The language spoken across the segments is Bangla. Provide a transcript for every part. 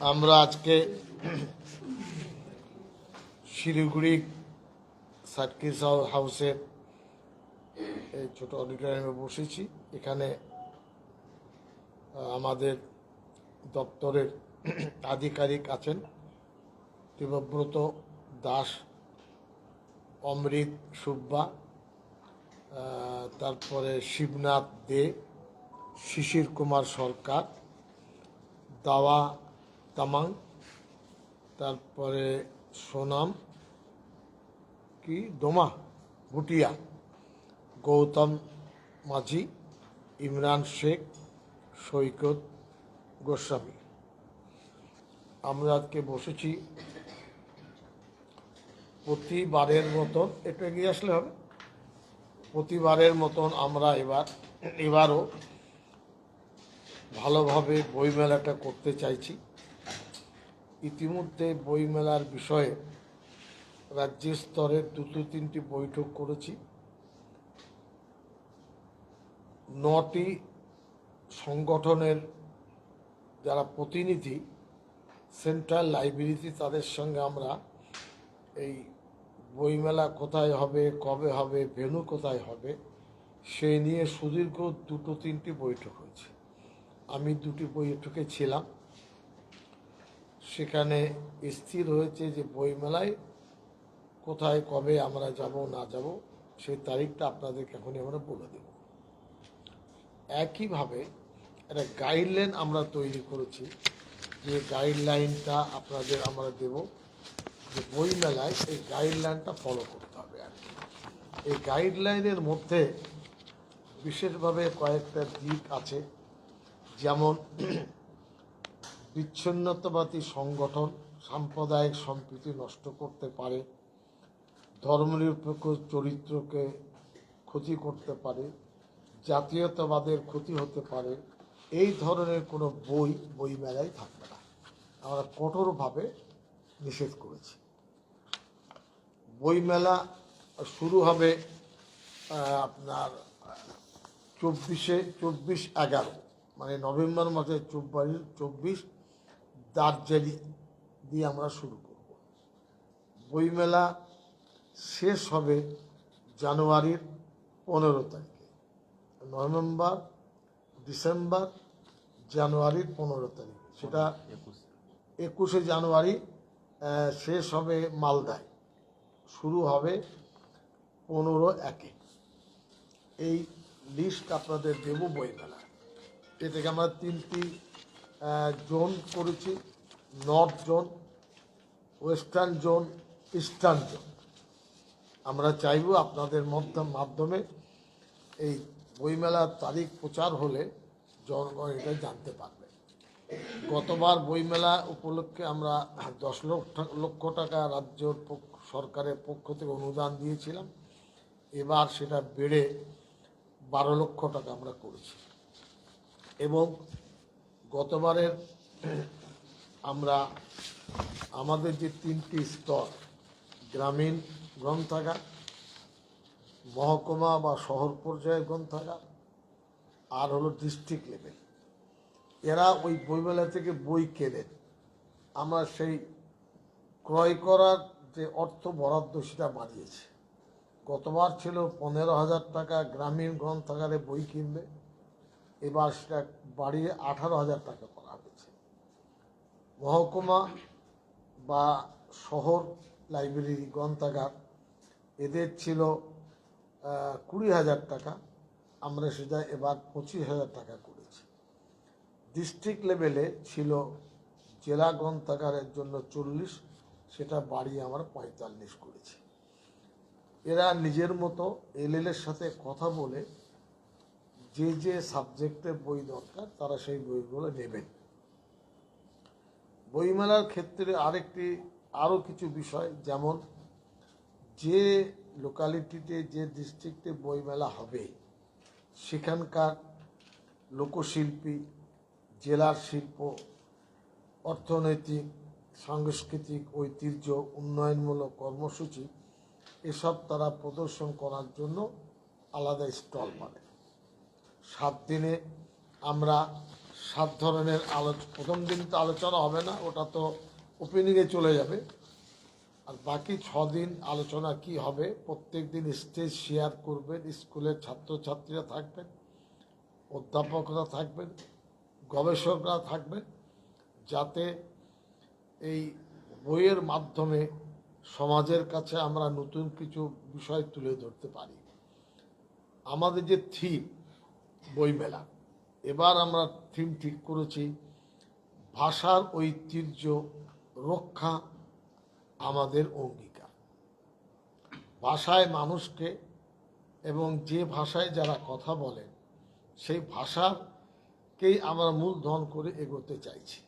আমরা আজকে শিলিগুড়ি সার্কিস হাউসের এই ছোট অডিটোরিয়ামে বসেছি। এখানে আমাদের দপ্তরের আধিকারিক আছেন দেবব্রত দাস, অমৃত সুব্বা তারপরে শিবনাথ দে, শিশির কুমার সরকার, দাওয়া তামাং তারপরে সোনাম, কি? দোমা ভুটিয়া, গৌতম মাঝি, ইমরান শেখ, সৈকত গোস্বামী। আমরা আজকে বসেছি প্রতিবারের মতন, একটু এগিয়ে আসলে হবে? প্রতিবারের মতন আমরা এবার, এবারও ভালোভাবে বইমেলাটা করতে চাইছি। ইতিমধ্যে বইমেলার বিষয়ে রাজ্য স্তরে দুটো তিনটি বৈঠক করেছি। নটি সংগঠনের যারা প্রতিনিধি, সেন্ট্রাল লাইব্রেরিতে তাদের সঙ্গে আমরা এই বইমেলা কোথায় হবে, কবে হবে, ভেন্যু কোথায় হবে, সেই নিয়ে সুদীর্ঘ দুটো তিনটি বৈঠক হয়েছে। আমি দুটি বৈঠকে ছিলাম। সেখানে স্থির হয়েছে যে বইমেলায় কোথায়, কবে আমরা যাব, না যাব, সেই তারিখটা আপনাদেরকে এখনই আমরা বলে দেব। একইভাবে একটা গাইডলাইন আমরা তৈরি করেছি, যে গাইডলাইনটা আপনাদের আমরা দেব, যে বইমেলায় এই গাইডলাইনটা ফলো করতে হবে আর এই গাইডলাইনের মধ্যে বিশেষভাবে কয়েকটা দিক আছে, যেমন বিচ্ছিন্নতাবাদী সংগঠন সাম্প্রদায়িক সম্প্রীতি নষ্ট করতে পারে, ধর্মনিরপেক্ষ চরিত্রকে ক্ষতি করতে পারে, জাতীয়তাবাদের ক্ষতি হতে পারে, এই ধরনের কোনো বই, বইমেলায় থাকবে না। আমরা কঠোরভাবে নিষেধ করেছি। বইমেলা শুরু হবে আপনার চব্বিশে, চব্বিশ এগারো মানে নভেম্বর মাসের চব্বিশ চব্বিশ দার্জিলিং দিয়ে আমরা শুরু করব। বইমেলা শেষ হবে জানুয়ারির পনেরো তারিখে। নভেম্বর, ডিসেম্বর, জানুয়ারির পনেরো তারিখ। সেটা একুশে জানুয়ারি শেষ হবে মালদায়। শুরু হবে পনেরো একে। এই লিস্ট আপনাদের দেব বইমেলা এ থেকে আমরা তিনটি জোন করেছি north zone western zone eastern zone আমরা চাইব আপনাদের মধ্য- মাধ্যমে এই বইমেলার তারিখ প্রচার হলে জনগণ এটা জানতে পারবে। গতবার বইমেলা উপলক্ষে আমরা দশ লক্ষ টাকা রাজ্য সরকারের পক্ষ থেকে অনুদান দিয়েছিলাম। এবার সেটা বেড়ে বারো লক্ষ টাকা আমরা করেছি। এবং গতবারের আমরা আমাদের যে তিনটি স্তর, গ্রামীণ গ্রন্থাগার, মহকুমা বা শহর পর্যায়ের গ্রন্থাগার, আর হলো ডিস্ট্রিক্ট লেভেল এরা ওই বইমেলা থেকে বই কেনেন আমরা সেই ক্রয় করার যে অর্থ বরাদ্দ সেটা বাড়িয়েছে। গতবার ছিল পনেরো হাজার টাকা গ্রামীণ গ্রন্থাগারে বই কিনবে। এবার সেটা বাড়িয়ে আঠারো হাজার টাকা করা হয়েছে। মহকুমা বা শহর লাইব্রেরি গ্রন্থাগার, এদের ছিল কুড়ি হাজার টাকা। আমরা সেটা এবার পঁচিশ হাজার টাকা করেছি। ডিস্ট্রিক্ট লেভেলে ছিল জেলা গ্রন্থাগারের জন্য চল্লিশ, সেটা বাড়িয়ে আমরা পঁয়তাল্লিশ করেছি। এরা নিজের মতো এলএলের সাথে কথা বলে যে যে সাবজেক্টে বই দরকার, তারা সেই বইগুলো নেবেন। বইমেলার ক্ষেত্রে আরেকটি, আরও কিছু বিষয়, যেমন যে লোকালিটিতে, যে ডিস্ট্রিক্টে বইমেলা হবে, সেখানকার লোকশিল্পী, জেলার শিল্প, অর্থনৈতিক, সাংস্কৃতিক ঐতিহ্য, উন্নয়নমূলক কর্মসূচি, এসব তারা প্রদর্শন করার জন্য আলাদা স্টল পাবে সাত দিনে আমরা সাত ধরনের আলোচ, প্রথম দিন তো আলোচনা হবে না, ওটা তো ওপেনিংয়ে চলে যাবে। আর বাকি দিন আলোচনা কি হবে, প্রত্যেক দিন স্টেজ শেয়ার করবেন স্কুলের ছাত্রছাত্রীরা থাকবেন, অধ্যাপকরা থাকবেন, গবেষকরা থাকবেন, যাতে এই বইয়ের মাধ্যমে সমাজের কাছে আমরা নতুন কিছু বিষয় তুলে ধরতে পারি। আমাদের যে থিম বইমেলা। এবার আমরা থিম ঠিক করেছি, ভাষার ঐতিহ্য রক্ষা আমাদের অঙ্গীকার। ভাষায় মানুষকে এবং যে ভাষায় যারা কথা বলেন, সেই ভাষাকেই আমরা মূলধন করে এগোতে চাইছি।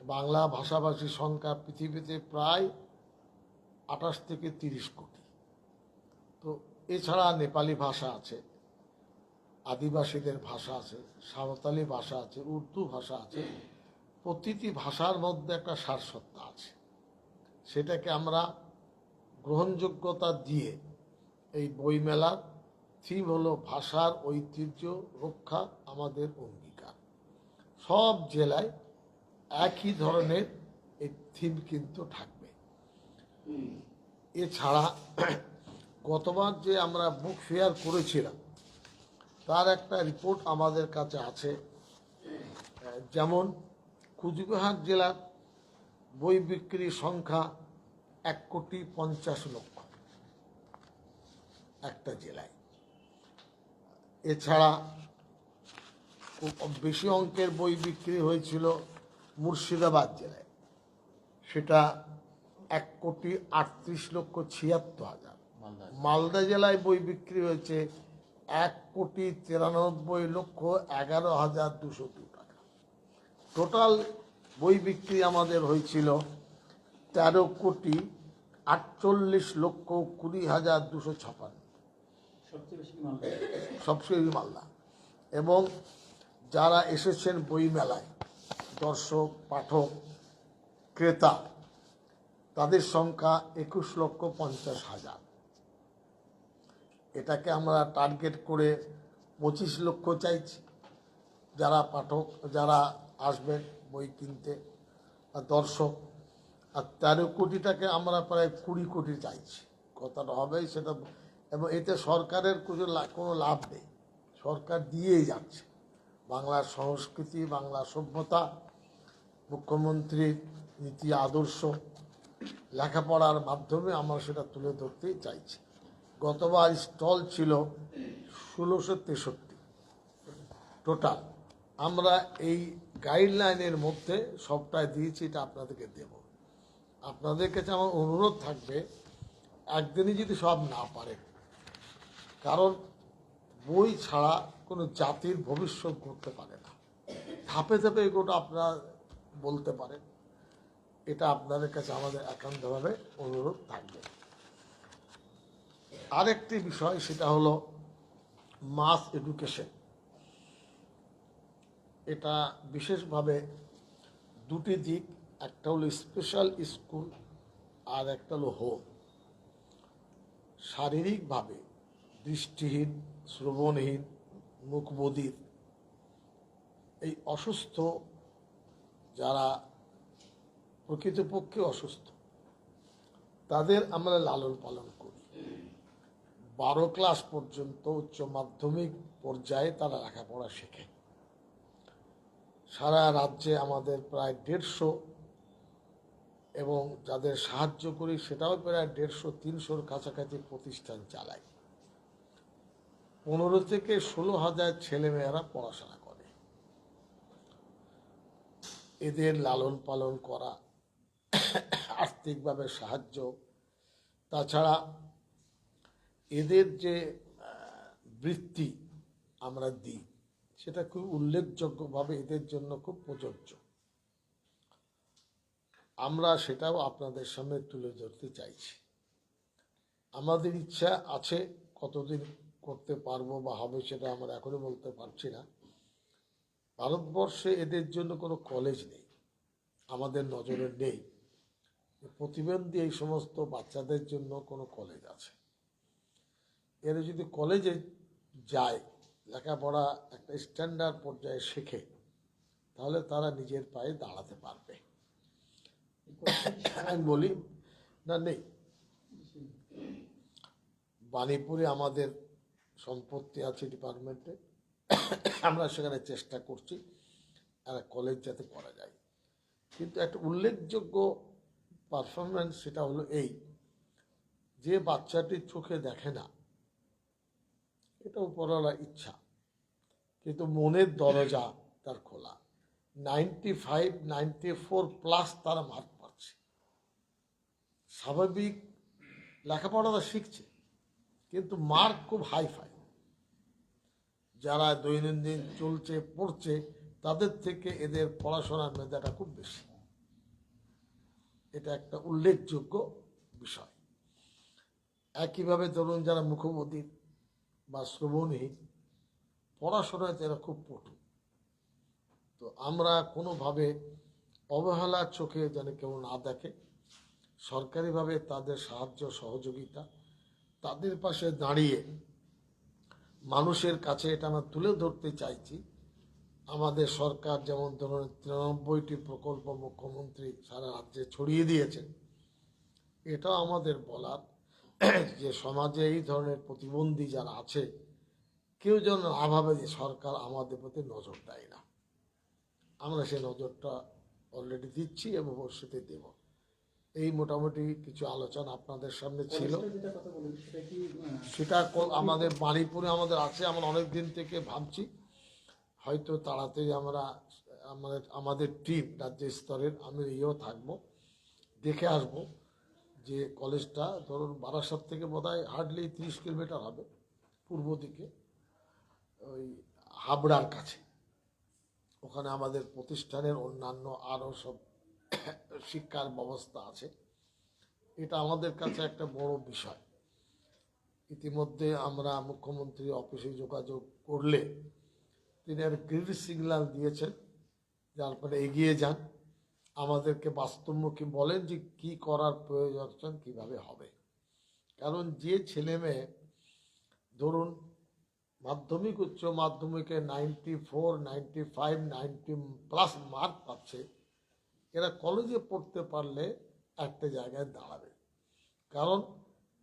বাংলা ভাষাভাষীর সংখ্যা পৃথিবীতে প্রায় আঠাশ থেকে তিরিশ কোটি। তো এছাড়া নেপালি ভাষা আছে আদিবাসীদের ভাষা আছে সাঁওতালি ভাষা আছে উর্দু ভাষা আছে প্রতিটি ভাষার মধ্যে একটা সারসত্তা আছে। সেটাকে আমরা গ্রহণযোগ্যতা দিয়ে এই বইমেলার থিম হলো ভাষার ঐতিহ্য রক্ষা আমাদের অঙ্গীকার। সব জেলায় একই ধরনের এই থিম কিন্তু থাকবে। এছাড়া গতবার যে আমরা বুক ফেয়ার করেছিলাম তার একটা রিপোর্ট আমাদের কাছে আছে। যেমন কুচবিহার জেলার বই বিক্রির সংখ্যা এক কোটি পঞ্চাশ লক্ষ একটা জেলায়। এছাড়া খুব বেশি অঙ্কের বই বিক্রি হয়েছিল মুর্শিদাবাদ জেলায়। সেটা এক কোটি আটত্রিশ লক্ষ ছিয়াত্তর হাজার। মালদা জেলায় বই বিক্রি হয়েছে এক কোটি তিরানব্বই লক্ষ এগারো হাজার দুশো দু টাকা। টোটাল বই বিক্রি আমাদের হয়েছিল তেরো কোটি আটচল্লিশ লক্ষ কুড়ি হাজার দুশো ছাপান্ন। সবচেয়ে মালদা এবং যারা এসেছেন বই মেলায় দর্শক পাঠক ক্রেতা তাদের সংখ্যা একুশ লক্ষ পঞ্চাশ হাজার। এটাকে আমরা টার্গেট করে পঁচিশ লক্ষ চাইছি। যারা পাঠক, যারা আসবেন বই কিনতে দর্শক, আর তেরো কোটিটাকে আমরা প্রায় কুড়ি কোটি চাইছি। কথাটা হবে সেটা, এবং এতে সরকারের কিছু কোনো লাভ নেই। সরকার দিয়েই যাচ্ছে। বাংলার সংস্কৃতি, বাংলা সভ্যতা মুখ্যমন্ত্রীর নীতি আদর্শ, লেখাপড়ার মাধ্যমে আমরা সেটা তুলে ধরতেই চাইছি। গতবার স্টল ছিল ষোলোশো তেষট্টি। টোটাল আমরা এই গাইডলাইনের মধ্যে সবটাই দিয়েছি, এটা আপনাদেরকে দেব। আপনাদের কাছে আমার অনুরোধ থাকবে, একদিনই যদি সব না পারেন কারণ বই ছাড়া কোনো জাতির ভবিষ্যৎ করতে পারে না। ধাপে ধাপে এগুলো আপনারা বলতে পারেন, এটা আপনাদের কাছে আমাদের একান্তভাবে অনুরোধ থাকবে। আরেকটি বিষয়, সেটা হলো মাস এডুকেশন। এটা বিশেষভাবে দুটি দিক, একটা হলো স্পেশাল স্কুল আর একটা হলো হোম। শারীরিকভাবে দৃষ্টিহীন, শ্রবণহীন মুখবধির এই অসুস্থ যারা প্রকৃতপক্ষে অসুস্থ, তাদের আমরা লালন পালন করি। বারো ক্লাস পর্যন্ত উচ্চ মাধ্যমিক পর্যায়ে তারা লেখাপড়া শেখে। সারা রাজ্যে আমাদের প্রায় দেড়শো এবং যাদের সাহায্য করি সেটাও প্রায় দেড়শো, তিনশোর কাছাকাছি প্রতিষ্ঠান চালাই পনেরো থেকে ষোলো হাজার ছেলেমেয়েরা পড়াশোনা করে। এদের লালন পালন করা আর্থিকভাবে সাহায্য। তাছাড়া এদের যে বৃত্তি আমরা দিই, সেটা খুব উল্লেখযোগ্যভাবে এদের জন্য খুব প্রযোজ্য। আমরা সেটাও আপনাদের সামনে তুলে ধরতে চাইছি। আমাদের ইচ্ছা আছে কতদিন করতে পারব বা হবে সেটা আমরা এখনও বলতে পারছি না। ভারতবর্ষে এদের জন্য কোনো কলেজ নেই, আমাদের নজরে নেই। প্রতিবন্ধী এই সমস্ত বাচ্চাদের জন্য কোনো কলেজ আছে। এরা যদি কলেজে যায়, লেখাপড়া একটা স্ট্যান্ডার্ড পর্যায়ে শেখে, তাহলে তারা নিজের পায়ে দাঁড়াতে পারবে। আমি বলি, না, নেই। বাণীপুরে আমাদের সম্পত্তি আছে ডিপার্টমেন্টে আমরা সেখানে চেষ্টা করছি, আর কলেজ যাতে করা যায়। কিন্তু একটা উল্লেখযোগ্য পারফরমেন্স সেটা হলো এই, যে বাচ্চাটির চোখে দেখে না এটা উপরওয়ালা ইচ্ছা। কিন্তু মনের দরজা তার খোলা। Ninety five ninety four plus তারা মার্ক পাচ্ছে। স্বাভাবিক লেখাপড়াটা শিখছে, কিন্তু মার্ক খুব হাই ফাই যারা দৈনন্দিন চলছে, পড়ছে, তাদের থেকে এদের পড়াশোনার মেধাটা খুব বেশি। এটা একটা উল্লেখযোগ্য বিষয়। একইভাবে ধরুন যারা মুখবধির বা শ্রবণহীন পড়াশোনায় তারা খুব পটু। তো আমরা কোনোভাবে অবহেলার চোখে যেন কেউ না দেখে, সরকারিভাবে তাদের সাহায্য, সহযোগিতা, তাদের পাশে দাঁড়িয়ে মানুষের কাছে এটা আমরা তুলে ধরতে চাইছি। আমাদের সরকার যেমন ধরুন তিরানব্বইটি প্রকল্প মুখ্যমন্ত্রী সারা রাজ্যে ছড়িয়ে দিয়েছেন এটাও আমাদের বলার যে সমাজে এই ধরনের প্রতিবন্ধী যারা আছে কেউ যেন না ভাবে যে সরকার আমাদের প্রতি নজর দেয় না। আমরা সেই নজরটা অলরেডি দিচ্ছি এবং ভবিষ্যতে দেব। এই মোটামুটি কিছু আলোচনা আপনাদের সামনে ছিল। সেটা আমাদের বাণীপুরে আমাদের আছে আমরা অনেক দিন থেকে ভাবছি। হয়তো তাড়াতাড়ি আমরা আমাদের আমাদের টিম রাজ্য স্তরের আমি ইয়েও থাকব দেখে আসব। যে কলেজটা ধরুন বারাসাত থেকে বোধহয় হার্ডলি তিরিশ কিলোমিটার হবে, পূর্ব দিকে, ওই হাবড়ার কাছে। ওখানে আমাদের প্রতিষ্ঠানের অন্যান্য আরও সব শিক্ষার ব্যবস্থা আছে। এটা আমাদের কাছে একটা বড় বিষয়। ইতিমধ্যে আমরা মুখ্যমন্ত্রী অফিসে যোগাযোগ করলে তিনি একটা গ্রিন সিগন্যাল দিয়েছেন, যার ফলে এগিয়ে যান। আমাদেরকে বাস্তবমুখী বলেন যে কি করার প্রয়োজন কীভাবে হবে। কারণ যে ছেলে মেয়ে, ধরুন, মাধ্যমিক, উচ্চ মাধ্যমিকে ninety four ninety five ninety plus mark পাচ্ছে, এরা কলেজে পড়তে পারলে একটা জায়গায় দাঁড়াবে। কারণ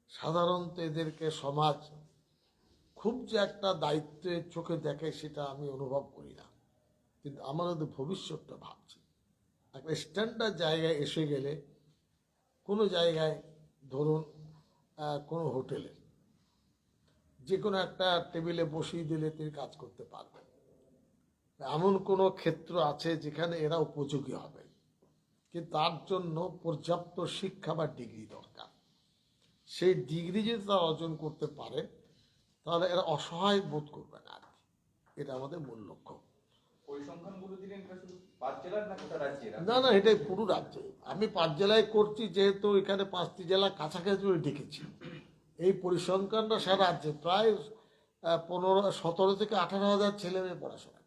সাধারণত এদেরকে সমাজ খুব যে একটা দায়িত্বের চোখে দেখে, সেটা আমি অনুভব করি না। কিন্তু আমার ওদের ভবিষ্যৎটা ভাবছি। একটা স্ট্যান্ডার্ড জায়গায় এসে গেলে কোনো জায়গায় ধরুন কোনো হোটেলে যে কোনো একটা টেবিলে বসিয়ে দিলে তিনি কাজ করতে পারবেন। এমন কোনো ক্ষেত্র আছে যেখানে এরা উপযোগী হবে। কিন্তু তার জন্য পর্যাপ্ত শিক্ষা বা ডিগ্রি দরকার। সেই ডিগ্রি যদি তারা অর্জন করতে পারে, তাহলে এরা অসহায় বোধ করবে না আর কি। এটা আমাদের মূল লক্ষ্য। না না এটাই পুরো রাজ্যে। আমি পাঁচ জেলায় করছি, যেহেতু এখানে পাঁচটি জেলা কাছাকাছি ডেকেছি। এই পরিসংখ্যানটা সারা রাজ্যে প্রায় পনেরো, সতেরো থেকে আঠারো হাজার ছেলে মেয়ে পড়াশোনা